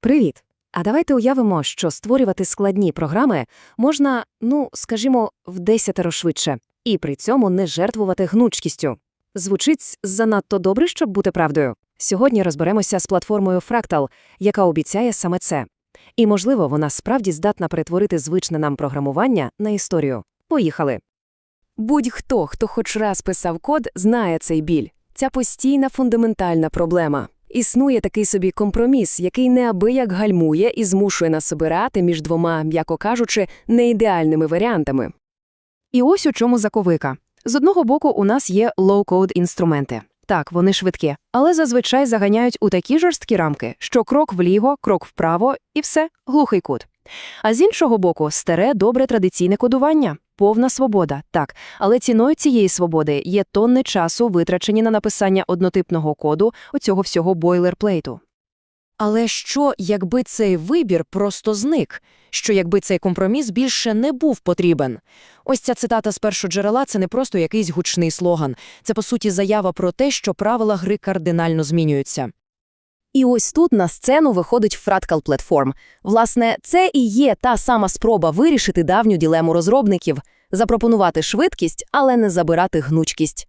Привіт! А давайте уявимо, що створювати складні програми можна, ну, скажімо, в десятеро швидше, і при цьому не жертвувати гнучкістю. Звучить занадто добре, щоб бути правдою. Сьогодні розберемося з платформою Fractal, яка обіцяє саме це. І, можливо, вона справді здатна перетворити звичне нам програмування на історію. Поїхали! Будь-хто, хто хоч раз писав код, знає цей біль. Ця постійна фундаментальна проблема. Існує такий собі компроміс, який неабияк гальмує і змушує нас обирати між двома, м'яко кажучи, неідеальними варіантами. І ось у чому заковика. З одного боку, у нас є лоу-код інструменти. Так, вони швидкі, але зазвичай заганяють у такі жорсткі рамки, що крок вліво, крок вправо і все, глухий кут. А з іншого боку, старе добре традиційне кодування, повна свобода, так, але ціною цієї свободи є тонни часу, витрачені на написання однотипного коду оцього всього бойлерплейту. Але що, якби цей вибір просто зник? Що якби цей компроміс більше не був потрібен? Ось ця цитата з першого джерела – це не просто якийсь гучний слоган. Це, по суті, заява про те, що правила гри кардинально змінюються. І ось тут на сцену виходить Fractal Platform. Власне, це і є та сама спроба вирішити давню ділему розробників – запропонувати швидкість, але не забирати гнучкість.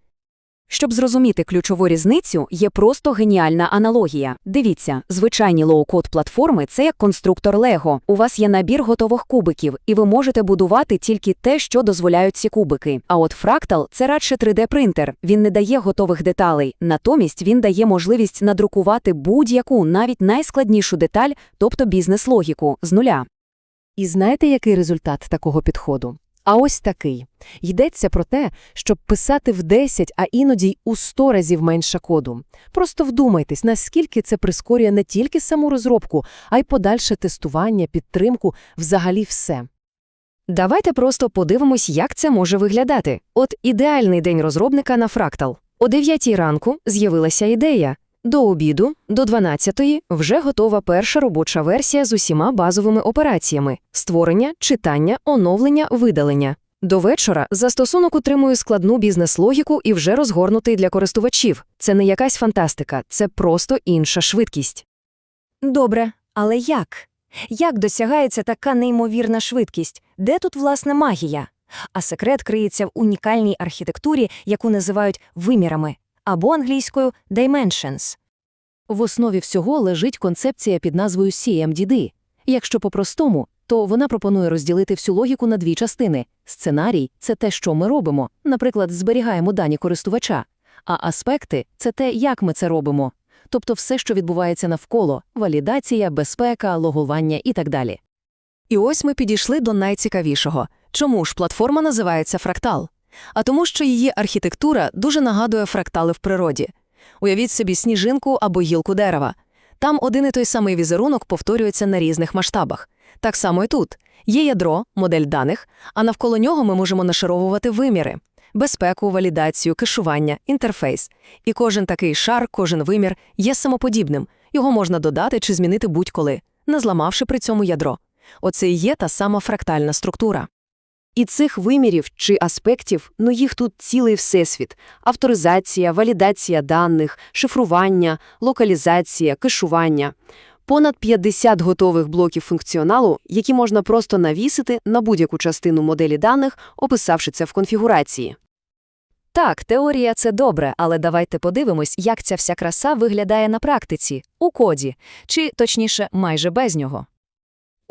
Щоб зрозуміти ключову різницю, є просто геніальна аналогія. Дивіться, звичайні лоу-код платформи – це як конструктор Lego. У вас є набір готових кубиків, і ви можете будувати тільки те, що дозволяють ці кубики. А от Fractal – це радше 3D-принтер. Він не дає готових деталей, натомість він дає можливість надрукувати будь-яку, навіть найскладнішу деталь, тобто бізнес-логіку, з нуля. І знаєте, який результат такого підходу? А ось такий. Йдеться про те, щоб писати в 10, а іноді й у 100 разів менше коду. Просто вдумайтесь, наскільки це прискорює не тільки саму розробку, а й подальше тестування, підтримку, взагалі все. Давайте просто подивимось, як це може виглядати. От ідеальний день розробника на Fractal. О 9 ранку з'явилася ідея. До обіду, до 12-ї, вже готова перша робоча версія з усіма базовими операціями – створення, читання, оновлення, видалення. До вечора застосунок утримує складну бізнес-логіку і вже розгорнутий для користувачів. Це не якась фантастика, це просто інша швидкість. Добре, але як? Як досягається така неймовірна швидкість? Де тут, власне, магія? А секрет криється в унікальній архітектурі, яку називають вимірами, або англійською dimensions. В основі всього лежить концепція під назвою CMDD. Якщо по-простому, то вона пропонує розділити всю логіку на дві частини. Сценарій це те, що ми робимо, наприклад, зберігаємо дані користувача, а аспекти це те, як ми це робимо. Тобто все, що відбувається навколо валідація, безпека, логування і так далі. І ось ми підійшли до найцікавішого. Чому ж платформа називається фрактал? А тому, що її архітектура дуже нагадує фрактали в природі. Уявіть собі сніжинку або гілку дерева. Там один і той самий візерунок повторюється на різних масштабах. Так само і тут. Є ядро, модель даних, а навколо нього ми можемо нашаровувати виміри – безпеку, валідацію, кешування, інтерфейс. І кожен такий шар, кожен вимір є самоподібним. Його можна додати чи змінити будь-коли, не зламавши при цьому ядро. Оце і є та сама фрактальна структура. І цих вимірів чи аспектів, ну їх тут цілий всесвіт: авторизація, валідація даних, шифрування, локалізація, кешування. Понад 50 готових блоків функціоналу, які можна просто навісити на будь-яку частину моделі даних, описавши це в конфігурації. Так, теорія це добре, але давайте подивимось, як ця вся краса виглядає на практиці, у коді, чи, точніше, майже без нього.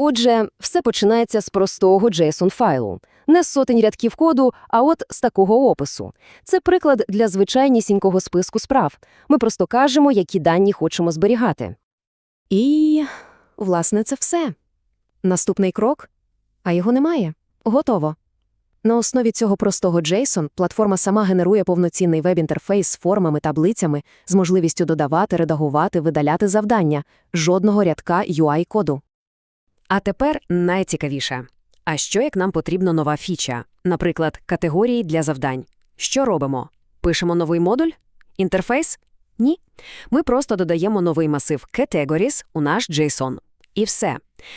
Отже, все починається з простого JSON-файлу. Не з сотень рядків коду, а от з такого опису. Це приклад для звичайнісінького списку справ. Ми просто кажемо, які дані хочемо зберігати. І, власне, це все. Наступний крок? А його немає. Готово. На основі цього простого JSON платформа сама генерує повноцінний веб-інтерфейс з формами, таблицями, з можливістю додавати, редагувати, видаляти завдання, жодного рядка UI-коду. А тепер найцікавіше. А що як нам потрібна нова фіча, наприклад, категорії для завдань? Що робимо? Пишемо новий модуль? Інтерфейс? Ні. Ми просто додаємо новий масив Categories у наш JSON. І все.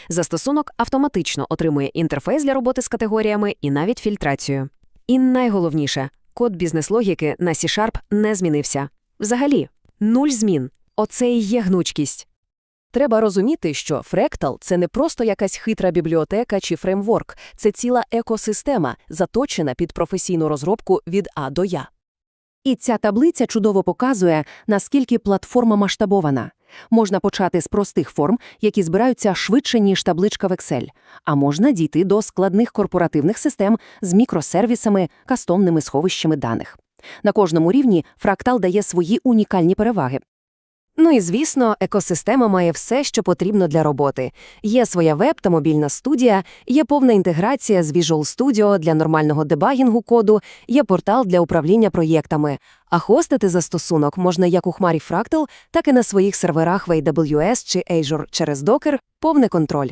Застосунок автоматично отримує інтерфейс для роботи з категоріями і навіть фільтрацію. І найголовніше, код бізнес-логіки на C-Sharp не змінився. Взагалі, нуль змін. Оце і є гнучкість. Треба розуміти, що Fractal – це не просто якась хитра бібліотека чи фреймворк, це ціла екосистема, заточена під професійну розробку від А до Я. І ця таблиця чудово показує, наскільки платформа масштабована. Можна почати з простих форм, які збираються швидше, ніж табличка в Excel, а можна дійти до складних корпоративних систем з мікросервісами, кастомними сховищами даних. На кожному рівні фрактал дає свої унікальні переваги. Ну і, звісно, екосистема має все, що потрібно для роботи. Є своя веб та мобільна студія, є повна інтеграція з Visual Studio для нормального дебагінгу коду, є портал для управління проєктами. А хостити застосунок можна як у хмарі Fractal, так і на своїх серверах в AWS чи Azure через Docker, повний контроль.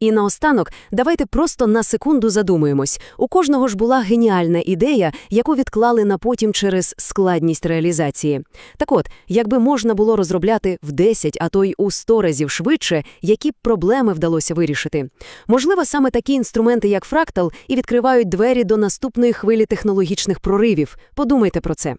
І наостанок, давайте просто на секунду задумаємось. У кожного ж була геніальна ідея, яку відклали на потім через складність реалізації. Так от, якби можна було розробляти в 10, а то й у 100 разів швидше, які б проблеми вдалося вирішити. Можливо, саме такі інструменти, як Fractal, і відкривають двері до наступної хвилі технологічних проривів. Подумайте про це.